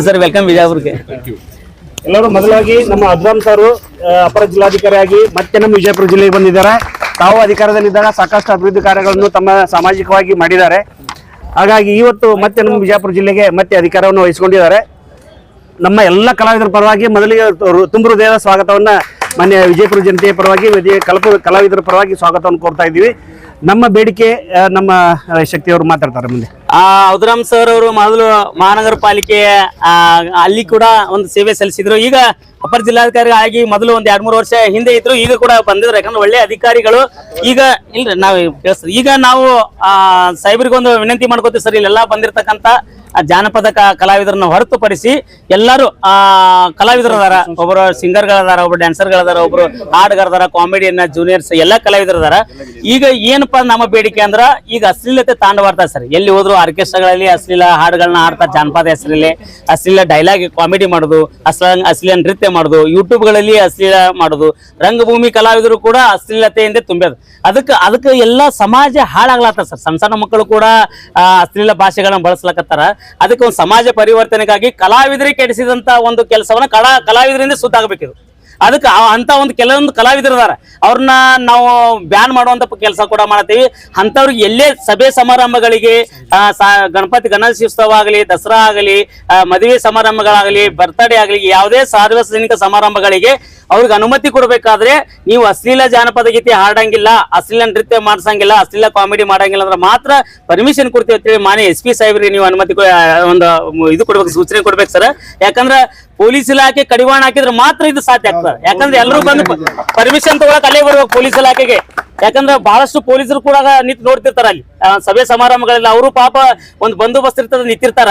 Sir welcome ವಿಜಯಪುರಕ್ಕೆ ಎಲ್ಲರೂ ಮೊದಲಾಗಿ ನಮ್ಮ ಅಬ್ರಾಮ್ ಸರ್ ಅಪರ ಜಿಲ್ಲಾಧಿಕಾರಿಯಾಗಿ ಮತ್ತೆ ನಮ್ಮ ವಿಜಯಪುರ ಜಿಲ್ಲೆಗೆ ಬಂದಿದ್ದಾರೆ. ತಾವು ಅಧಿಕಾರದಲ್ಲಿದ್ದಾಗ ಸಾಕಷ್ಟು ಅಭಿವೃದ್ಧಿ ಕಾರ್ಯಗಳನ್ನು ತಮ್ಮ ಸಾಮಾಜಿಕವಾಗಿ ಮಾಡಿದ್ದಾರೆ. ಹಾಗಾಗಿ ಇವತ್ತು ಮತ್ತೆ ನಮ್ಮ ವಿಜಯಪುರ ಜಿಲ್ಲೆಗೆ ಮತ್ತೆ ಅಧಿಕಾರವನ್ನು ವಹಿಸಿಕೊಂಡಿದ್ದಾರೆ. ನಮ್ಮ ಎಲ್ಲ ಕಲಾವಿದರ ಪರವಾಗಿ ಮೊದಲಿಗೆ ರು- ತುಂಬ ಹೃದಯದ ಸ್ವಾಗತವನ್ನ ಮಾನ್ಯ ವಿಜಯಪುರ ಜನತೆಯ ಪರವಾಗಿ ವಿಜಯ ಕಲಪ ಕಲಾವಿದರ ಪರವಾಗಿ ಸ್ವಾಗತವನ್ನು ಕೋರ್ತಾ ಇದ್ದೀವಿ. ನಮ್ಮ ಬೇಡಿಕೆ ನಮ್ಮ ಶಕ್ತಿ ಶಕ್ತಿಯವರು ಮಾತಾಡ್ತಾರೆ ಮುಂದೆ. ಆ ಔದ್ರಾಮ್ ಸರ್ ಅವರು ಮೊದಲು ಮಹಾನಗರ ಪಾಲಿಕೆ ಅಲ್ಲಿ ಕೂಡ ಒಂದು ಸೇವೆ ಸಲ್ಲಿಸಿದ್ರು. ಈಗ ಅಪರ ಜಿಲ್ಲಾಧಿಕಾರಿ ಆಗಿ ಮೊದಲು ಒಂದ್ ಎರಡ್ ಮೂರು ವರ್ಷ ಹಿಂದೆ ಇದ್ರು, ಈಗ ಕೂಡ ಬಂದಿದ್ರು. ಯಾಕಂದ್ರೆ ಒಳ್ಳೆ ಅಧಿಕಾರಿಗಳು. ಈಗ ಇಲ್ರಿ, ನಾವು ಈಗ ನಾವು, ಆ, ಸಾಹೇಬ್ರಿಗೊಂದು ವಿನಂತಿ ಮಾಡ್ಕೋತೀವಿ ಸರ್, ಇಲ್ಲೆಲ್ಲಾ ಬಂದಿರತಕ್ಕಂತ ಜಾನಪದ ಕಲಾವಿದರನ್ನ ಹೊರತುಪಡಿಸಿ ಎಲ್ಲರೂ ಆ ಕಲಾವಿದರದಾರ, ಒಬ್ಬರು ಸಿಂಗರ್ಗಳದಾರ, ಒಬ್ರು ಡ್ಯಾನ್ಸರ್ಗಳದಾರ, ಒಬ್ರು ಹಾಡುಗಾರದಾರ, ಕಾಮಿಡಿಯನ್ನ, ಜೂನಿಯರ್ಸ್, ಎಲ್ಲ ಕಲಾವಿದರದಾರ. ಈಗ ಏನಪ್ಪಾ ನಮ್ಮ ಬೇಡಿಕೆ ಅಂದ್ರ, ಈಗ ಅಶ್ಲೀಲತೆ ತಾಂಡವಾಡ್ತಾರೆ ಸರ್. ಎಲ್ಲಿ ಹೋದ್ರು ಆರ್ಕೆಸ್ಟ್ರಾಗಳಲ್ಲಿ ಅಶ್ಲೀಲ ಹಾಡುಗಳನ್ನ ಹಾಡ್ತಾರೆ ಜಾನಪದ ಹೆಸರಲ್ಲಿ ಅಶ್ಲೀಲ ಡೈಲಾಗ್ ಕಾಮಿಡಿ ಮಾಡುದು, ಅಶ್ಲ ಅಶ್ಲೀಲ ನೃತ್ಯ ಮಾಡೋದು ಯೂಟ್ಯೂಬ್ಗಳಲ್ಲಿ ಅಶ್ಲೀಲ ಮಾಡುದು, ರಂಗಭೂಮಿ ಕಲಾವಿದರು ಕೂಡ ಅಶ್ಲೀಲತೆಯಿಂದ ತುಂಬ್ಯದ ಅದಕ್ಕೆ ಅದಕ್ಕೆ ಎಲ್ಲ ಸಮಾಜ ಹಾಳಾಗ್ಲತ್ತ ಸರ್. ಸಣ್ಣ ಸಣ್ಣ ಮಕ್ಕಳು ಕೂಡ ಅಶ್ಲೀಲ ಭಾಷೆಗಳನ್ನ ಬಳಸ್ಲಕತ್ತಾರ. ಅದಕ್ಕೆ ಒಂದು ಸಮಾಜ ಪರಿವರ್ತನೆಗಾಗಿ ಕಲಾವಿದರಿಗೆ ಕೆಡಿಸಿದಂತ ಒಂದು ಕೆಲಸವನ್ನ ಕಲಾ ಕಲಾವಿದರಿಂದ ಸುದ್ದ ಆಗ್ಬೇಕಿದು ಅದಕ್ಕೆ ಅಂತ ಒಂದು ಕೆಲವೊಂದು ಕಲಾವಿದರು ಅದಾರ ಅವ್ರನ್ನ ನಾವು ಬ್ಯಾನ್ ಮಾಡುವಂತ ಕೆಲಸ ಕೂಡ ಮಾಡ್ತೀವಿ. ಅಂಥವ್ರಿಗೆ ಎಲ್ಲೇ ಸಭೆ ಸಮಾರಂಭಗಳಿಗೆ ಗಣಪತಿ ಗಣೇಶೋತ್ಸವ ಆಗಲಿ, ದಸರಾ ಆಗಲಿ ಮದುವೆ ಸಮಾರಂಭಗಳಾಗಲಿ ಬರ್ತ್ಡೇ ಆಗಲಿ, ಯಾವುದೇ ಸಾರ್ವಜನಿಕ ಸಮಾರಂಭಗಳಿಗೆ ಅವ್ರಿಗೆ ಅನುಮತಿ ಕೊಡಬೇಕಾದ್ರೆ ನೀವು ಅಶ್ಲೀಲ ಜಾನಪದ ಗೀತೆ ಹಾಡಂಗಿಲ್ಲ, ಅಶ್ಲೀಲ ನೃತ್ಯ ಮಾಡ್ಸಂಗಿಲ್ಲ, ಅಶ್ಲೀಲ ಕಾಮಿಡಿ ಮಾಡಂಗಿಲ್ಲ ಅಂದ್ರೆ ಮಾತ್ರ ಪರ್ಮಿಷನ್ ಕೊಡ್ತೀವಿ ಅಂತೇಳಿ ಮಾನ್ಯ ಎಸ್ ಪಿ ಸಾಹೇಬ್ರಿಗೆ ನೀವು ಅನುಮತಿ ಒಂದು ಇದು ಕೊಡ್ಬೇಕು, ಸೂಚನೆ ಕೊಡ್ಬೇಕು ಸರ್. ಯಾಕಂದ್ರೆ ಪೊಲೀಸ್ ಇಲಾಖೆ ಕಡಿವಾಣ ಹಾಕಿದ್ರೆ ಮಾತ್ರ ಇದು ಸಾಧ್ಯ ಆಗ್ತದೆ. ಯಾಕಂದ್ರೆ ಎಲ್ಲರೂ ಬಂದು ಪರ್ಮಿಷನ್ ತಗೊಳಕ್ ಅಲ್ಲೇ ಬರ್ಬೇಕು ಪೊಲೀಸ್ ಇಲಾಖೆಗೆ. ಯಾಕಂದ್ರೆ ಬಹಳಷ್ಟು ಪೊಲೀಸರು ಕೂಡ ನಿಂತು ನೋಡ್ತಿರ್ತಾರ ಅಲ್ಲಿ. ಸಭೆ ಸಮಾರಂಭಗಳಲ್ಲಿ ಅವರು ಪಾಪ ಒಂದು ಬಂದೋಬಸ್ತ್ ಇರ್ತದ ನಿಂತಿರ್ತಾರ.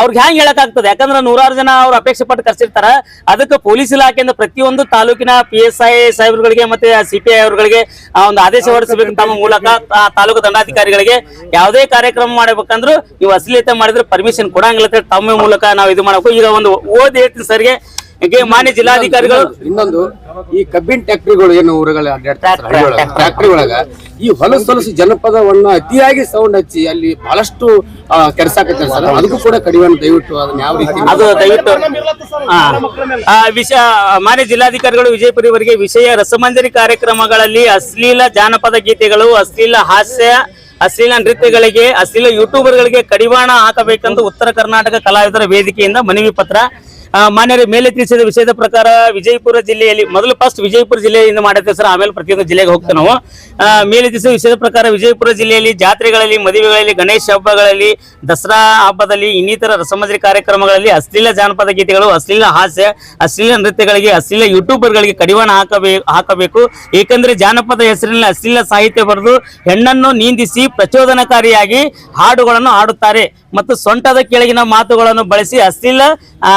ಅವ್ರಿಗೆ ಹ್ಯಾಂಗ್ ಹೇಳಕ್ ಆಗ್ತದೆ? ಯಾಕಂದ್ರೆ ನೂರಾರು ಜನ ಅವ್ರು ಅಪೇಕ್ಷೆ ಪಟ್ಟು ಕರ್ಸಿರ್ತಾರ. ಅದಕ್ಕೆ ಪೊಲೀಸ್ ಇಲಾಖೆಯಿಂದ ಪ್ರತಿಯೊಂದು ತಾಲೂಕಿನ ಪಿ ಎಸ್ ಐ ಸಾಹೇಬ್ರುಗಳಿಗೆ ಮತ್ತೆ ಸಿ ಪಿ ಐ ಅವರುಗಳಿಗೆ ಒಂದು ಆದೇಶ ಹೊರಡಿಸಬೇಕು ತಮ್ಮ ಮೂಲಕ ತಾಲೂಕು ದಂಡಾಧಿಕಾರಿಗಳಿಗೆ ಯಾವುದೇ ಕಾರ್ಯಕ್ರಮ ಮಾಡಬೇಕಂದ್ರೂ ನೀವು ಅಶ್ಲೀಲತೆ ಮಾಡಿದ್ರೆ ಪರ್ಮಿಷನ್ ಕೊಡಂಗಿಲ್ಲ ತಮ್ಮ ಮೂಲಕ ನಾವು ಇದು ಮಾಡಬೇಕು. ಈಗ ಒಂದು ಓದಿ ಹೇಳ್ತೀನಿ ಸರ್ಗೆ. ಹೀಗೆ ಮಾನ್ಯ ಜಿಲ್ಲಾಧಿಕಾರಿಗಳು ಇನ್ನೊಂದು ಈ ಕಬ್ಬಿನ ಟ್ಯಾಕ್ಟ್ರಿಗಳು ಏನು ಊರುಗಳ ಫ್ಯಾಕ್ಟ್ರಿ ಒಳಗ ಈ ಹೊಲಸು ಹೊಲಸು ಜನಪದವನ್ನ ಅತಿಯಾಗಿ ಸೌಂಡ್ ಹಚ್ಚಿ ಅಲ್ಲಿ ಬಹಳಷ್ಟು ಕೆಡ್ಸಾಕತ್ತಾರೆ ಸರ್. ಅದಕ್ಕೂ ಕೂಡ ಕಡಿವಾಣ ದಯವಿಟ್ಟು ಅದನ್ನ ಯಾವ ರೀತಿ ಅದು ದಯವಿಟ್ಟು ವಿಷಯ ಮಾನ್ಯ ಜಿಲ್ಲಾಧಿಕಾರಿಗಳು ವಿಜಯಪುರಿವರಿಗೆ ವಿಷಯ ರಸಮಂಜರಿ ಕಾರ್ಯಕ್ರಮಗಳಲ್ಲಿ ಅಶ್ಲೀಲ ಜಾನಪದ ಗೀತೆಗಳು ಅಶ್ಲೀಲ ಹಾಸ್ಯ ಅಶ್ಲೀಲ ನೃತ್ಯಗಳಿಗೆ ಅಶ್ಲೀಲ ಯೂಟ್ಯೂಬರ್ಗಳಿಗೆ ಕಡಿವಾಣ ಹಾಕಬೇಕೆಂದು ಉತ್ತರ ಕರ್ನಾಟಕ ಕಲಾವಿದರ ವೇದಿಕೆಯಿಂದ ಮನವಿ ಪತ್ರ ಮಾನ್ಯರೇ ಮೇಲೆ ತಿಳಿಸಿದ ವಿಷಯದ ಪ್ರಕಾರ ವಿಜಯಪುರ ಜಿಲ್ಲೆಯಲ್ಲಿ ಮೊದಲು ಫಸ್ಟ್ ವಿಜಯಪುರ ಜಿಲ್ಲೆಯಿಂದ ಮಾಡಿರ್ತೇವೆ ಸರ್ ಆಮೇಲೆ ಪ್ರತಿಯೊಂದು ಜಿಲ್ಲೆಗೆ ಹೋಗ್ತೇವೆ ನಾವು. ಮೇಲೆ ತಿಳಿಸಿದ ವಿಷಯದ ಪ್ರಕಾರ ವಿಜಯಪುರ ಜಿಲ್ಲೆಯಲ್ಲಿ ಜಾತ್ರೆಗಳಲ್ಲಿ ಮದುವೆಗಳಲ್ಲಿ ಗಣೇಶ ಹಬ್ಬಗಳಲ್ಲಿ ದಸರಾ ಹಬ್ಬದಲ್ಲಿ ಇನ್ನಿತರ ರಸಮಂಜರಿ ಕಾರ್ಯಕ್ರಮಗಳಲ್ಲಿ ಅಶ್ಲೀಲ ಜಾನಪದ ಗೀತೆಗಳು ಅಶ್ಲೀಲ ಹಾಸ್ಯ ಅಶ್ಲೀಲ ನೃತ್ಯಗಳಿಗೆ ಅಶ್ಲೀಲ ಯೂಟ್ಯೂಬರ್ಗಳಿಗೆ ಕಡಿವಾಣ ಹಾಕಬೇಕು ಹಾಕಬೇಕು. ಏಕೆಂದರೆ ಜಾನಪದ ಹೆಸರಿನಲ್ಲಿ ಅಶ್ಲೀಲ ಸಾಹಿತ್ಯ ಬರೆದು ಹೆಣ್ಣನ್ನು ನಿಂದಿಸಿ ಪ್ರಚೋದನಕಾರಿಯಾಗಿ ಹಾಡುಗಳನ್ನು ಹಾಡುತ್ತಾರೆ. ಮತ್ತು ಸೊಂಟದ ಕೆಳಗಿನ ಮಾತುಗಳನ್ನು ಬಳಸಿ ಅಶ್ಲೀಲ ಆ,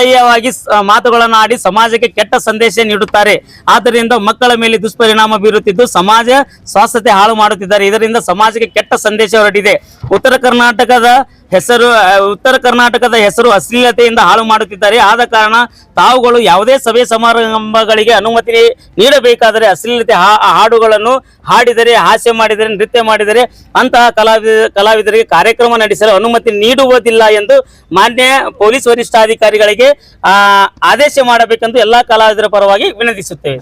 ಅಸಹ್ಯವಾಗಿ ಮಾತುಗಳನ್ನು ಆಡಿ ಸಮಾಜಕ್ಕೆ ಕೆಟ್ಟ ಸಂದೇಶ ನೀಡುತ್ತಾರೆ. ಆದ್ದರಿಂದ ಮಕ್ಕಳ ಮೇಲೆ ದುಷ್ಪರಿಣಾಮ ಬೀರುತ್ತಿದ್ದು ಸಮಾಜ ಸ್ವಾಸ್ಥ್ಯತೆ ಹಾಳು ಮಾಡುತ್ತಿದ್ದಾರೆ. ಇದರಿಂದ ಸಮಾಜಕ್ಕೆ ಕೆಟ್ಟ ಸಂದೇಶ ಹೊರಟಿದೆ. ಉತ್ತರ ಕರ್ನಾಟಕದ ಹೆಸರು ಉತ್ತರ ಕರ್ನಾಟಕದ ಹೆಸರು ಅಶ್ಲೀಲತೆಯಿಂದ ಹಾಳು ಮಾಡುತ್ತಿದ್ದಾರೆ. ಆದ ಕಾರಣ ತಾವುಗಳು ಯಾವುದೇ ಸಭೆ ಸಮಾರಂಭಗಳಿಗೆ ಅನುಮತಿ ನೀಡಬೇಕಾದರೆ ಅಶ್ಲೀಲತೆ ಹಾಡುಗಳನ್ನು ಹಾಡಿದರೆ, ಹಾಸ್ಯ ಮಾಡಿದರೆ, ನೃತ್ಯ ಮಾಡಿದರೆ ಅಂತಹ ಕಲಾವಿದ ಕಲಾವಿದರಿಗೆ ಕಾರ್ಯಕ್ರಮ ನಡೆಸಲು ಅನುಮತಿ ನೀಡುವುದಿಲ್ಲ ಎಂದು ಮಾನ್ಯ ಪೊಲೀಸ್ ವರಿಷ್ಠಾಧಿಕಾರಿಗಳಿಗೆ ಆದೇಶ ಮಾಡಬೇಕೆಂದು ಎಲ್ಲಾ ಕಲಾವಿದರ ಪರವಾಗಿ ವಿನಂತಿಸುತ್ತೇವೆ.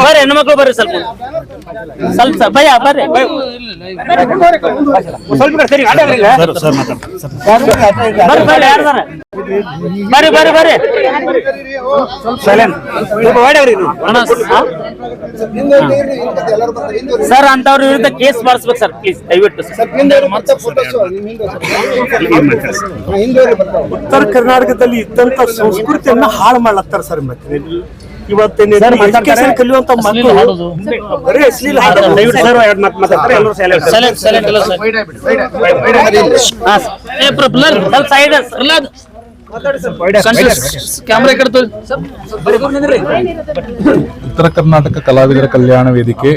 ಬರ್ರಿ ಹೆಣ್ಮಕ್ಳು ಬರ್ರಿ ಸ್ವಲ್ಪ. ಸ್ವಲ್ಪ ಭಯ ಬರ್ರಿ. ಸ್ವಲ್ಪ ಸರಿ? ಬರ್ರಿ ಬರ್ರಿ ಯಾರು ಬರ್ರಿ? ಬರ್ರಿ ಬರ್ರಿ ಸೈಲೆಂಟ್. ಸ್ವಲ್ಪ. ಸರ್ ಅಂತವ್ರ ವಿರುದ್ಧ ಕೇಸ್ ಮಾಡಿಸ್ಬೇಕು ಸರ್ ಪ್ಲೀಸ್ ದಯವಿಟ್ಟು. ಸರ್ ಉತ್ತರ ಕರ್ನಾಟಕದಲ್ಲಿ ಇದ್ದಂತ ಸಂಸ್ಕೃತಿಯನ್ನ ಹಾಳು ಮಾಡ್ಲತ್ತಾರ ಸರ್ ಮತ್ತೆ? ಇವತ್ತಿನ ಎಜುಕೇಶನ್ ಕಲಿಯುವಂತ ಮಕ್ಕಳು ಬರೀ ಅಶ್ಲೀಲ ಹಾಡು ದಯವಿಟ್ಟು ಸರ್ ಉತ್ತರ ಕರ್ನಾಟಕ ಕಲಾವಿದರ ಕಲ್ಯಾಣ ವೇದಿಕೆ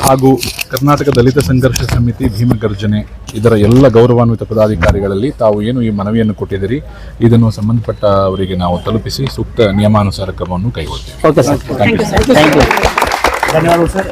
ಹಾಗೂ ಕರ್ನಾಟಕ ದಲಿತ ಸಂಘರ್ಷ ಸಮಿತಿ ಭೀಮಗರ್ಜನೆ ಇದರ ಎಲ್ಲ ಗೌರವಾನ್ವಿತ ಪದಾಧಿಕಾರಿಗಳಲ್ಲಿ ತಾವು ಏನು ಈ ಮನವಿಯನ್ನು ಕೊಟ್ಟಿದ್ದೀರಿ ಇದನ್ನು ಸಂಬಂಧಪಟ್ಟ ಅವರಿಗೆ ನಾವು ತಲುಪಿಸಿ ಸೂಕ್ತ ನಿಯಮಾನುಸಾರ ಕ್ರಮವನ್ನು ಕೈಗೊಳ್ಳುತ್ತೇವೆ ಓಕೆ ಸರ್ ಥ್ಯಾಂಕ್ ಯು ಧನ್ಯವಾದಗಳು ಸರ್